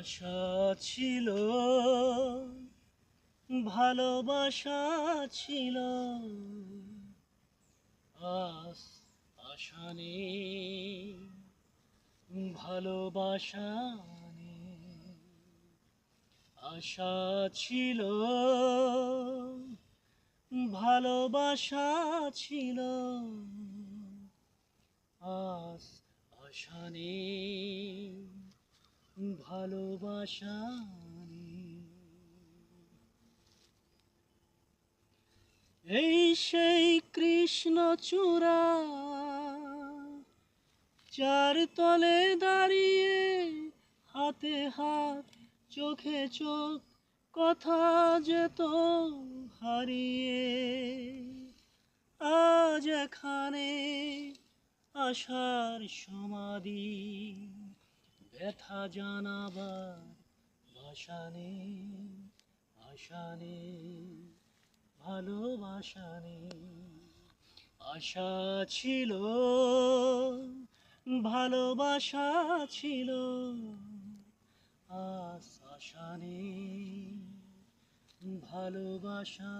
আশা ছিল ভালোবাসা ছিল। আস আশা ভালোবাসা আশা ছিল ভালোবাসা ছিল। আস আশা নেই। ভালোবাসা। এই সেই কৃষ্ণ চূড়া চার তলে দাঁড়িয়ে হাতে হাত, চোখে চোখ, কথা যেত হারিয়ে আজ এখানে আশার সমাধি ব্যথা জানাবার ভাষা নেই আশা নেই ভালোবাসা নেই আশা ছিল ভালোবাসা ছিল আশা নেই ভালোবাসা